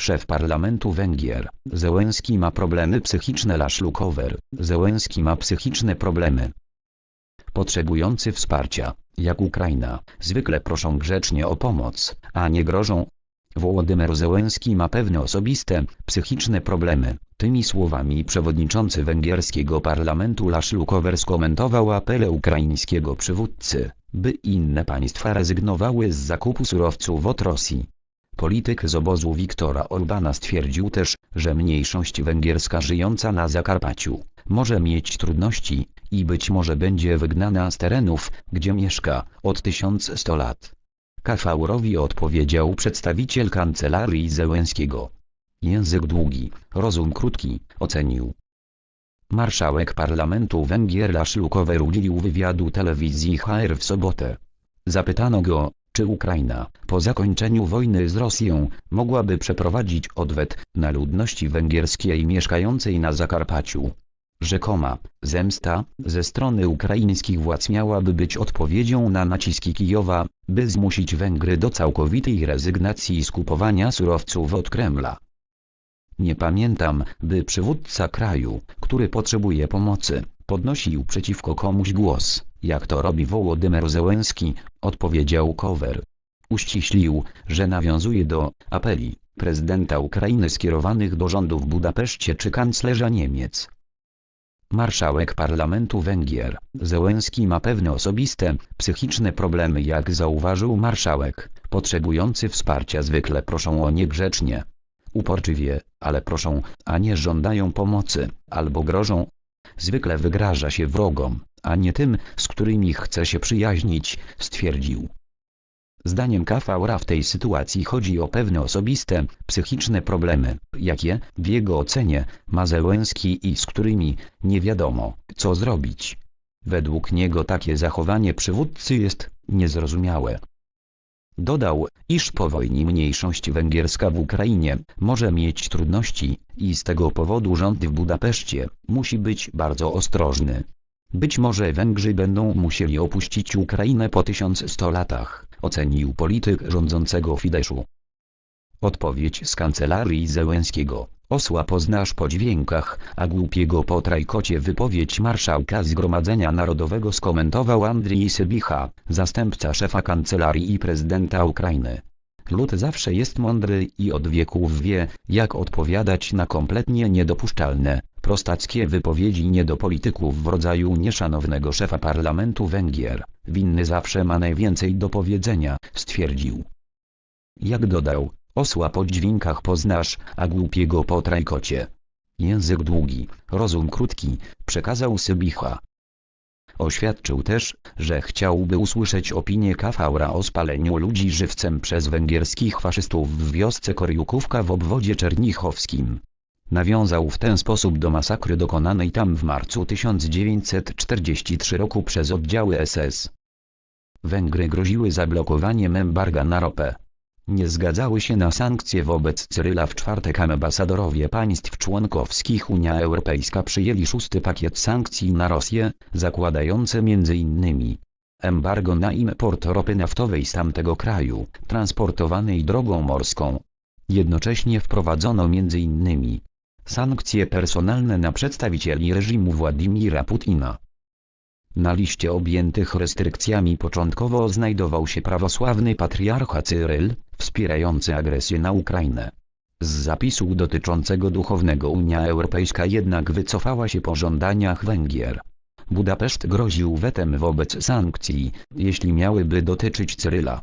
Szef parlamentu Węgier, Zełenski ma problemy psychiczne Laszlukower, Zełenski ma psychiczne problemy. Potrzebujący wsparcia, jak Ukraina, zwykle proszą grzecznie o pomoc, a nie grożą. Wołodymyr Zełenski ma pewne osobiste, psychiczne problemy. Tymi słowami przewodniczący węgierskiego parlamentu Laszlukower skomentował apele ukraińskiego przywódcy, by inne państwa rezygnowały z zakupu surowców od Rosji. Polityk z obozu Wiktora Orbana stwierdził też, że mniejszość węgierska żyjąca na Zakarpaciu może mieć trudności i być może będzie wygnana z terenów, gdzie mieszka, od 1100 lat. KV-rowi odpowiedział przedstawiciel kancelarii Zełenskiego. Język długi, rozum krótki, ocenił. Marszałek parlamentu Węgier Laszlukower udzielił wywiadu telewizji HR w sobotę. Zapytano go, czy Ukraina, po zakończeniu wojny z Rosją, mogłaby przeprowadzić odwet na ludności węgierskiej mieszkającej na Zakarpaciu. Rzekoma zemsta ze strony ukraińskich władz miałaby być odpowiedzią na naciski Kijowa, by zmusić Węgry do całkowitej rezygnacji z kupowania surowców od Kremla. Nie pamiętam, by przywódca kraju, który potrzebuje pomocy, podnosił przeciwko komuś głos, jak to robi Wołodymyr Zełenski, odpowiedział Kower. Uściślił, że nawiązuje do apeli prezydenta Ukrainy skierowanych do rządu w Budapeszcie czy kanclerza Niemiec. Marszałek parlamentu Węgier, Zełenski ma pewne osobiste, psychiczne problemy jak zauważył marszałek, potrzebujący wsparcia zwykle proszą o nie grzecznie. Uporczywie, ale proszą, a nie żądają pomocy, albo grożą. Zwykle wygraża się wrogom, a nie tym, z którymi chce się przyjaźnić, stwierdził. Zdaniem KVR w tej sytuacji chodzi o pewne osobiste, psychiczne problemy, jakie, w jego ocenie, ma Zełenski i z którymi nie wiadomo, co zrobić. Według niego takie zachowanie przywódcy jest niezrozumiałe. Dodał, iż po wojnie mniejszość węgierska w Ukrainie może mieć trudności i z tego powodu rząd w Budapeszcie musi być bardzo ostrożny. Być może Węgrzy będą musieli opuścić Ukrainę po 1100 latach, ocenił polityk rządzącego Fideszu. Odpowiedź z kancelarii Zełenskiego. Osła poznasz po dźwiękach, a głupiego po trajkocie wypowiedź marszałka Zgromadzenia Narodowego skomentował Andrii Sybicha, zastępca szefa kancelarii i prezydenta Ukrainy. Lud zawsze jest mądry i od wieków wie, jak odpowiadać na kompletnie niedopuszczalne, prostackie wypowiedzi nie do polityków w rodzaju nieszanownego szefa parlamentu Węgier. Winny zawsze ma najwięcej do powiedzenia, stwierdził. Jak dodał, osła po dźwiękach poznasz, a głupiego po trajkocie. Język długi, rozum krótki, przekazał Sybicha. Oświadczył też, że chciałby usłyszeć opinię Kafaura o spaleniu ludzi żywcem przez węgierskich faszystów w wiosce Koriukówka w obwodzie czernichowskim. Nawiązał w ten sposób do masakry dokonanej tam w marcu 1943 roku przez oddziały SS. Węgry groziły zablokowaniem embarga na ropę. Nie zgadzały się na sankcje wobec Cyryla w czwartek ambasadorowie państw członkowskich Unia Europejska przyjęli szósty pakiet sankcji na Rosję, zakładający m.in. embargo na import ropy naftowej z tamtego kraju, transportowanej drogą morską. Jednocześnie wprowadzono m.in. sankcje personalne na przedstawicieli reżimu Władimira Putina. Na liście objętych restrykcjami początkowo znajdował się prawosławny patriarcha Cyryl, wspierający agresję na Ukrainę. Z zapisu dotyczącego duchownego Unia Europejska jednak wycofała się po żądaniach Węgier. Budapeszt groził wetem wobec sankcji, jeśli miałyby dotyczyć Cyryla.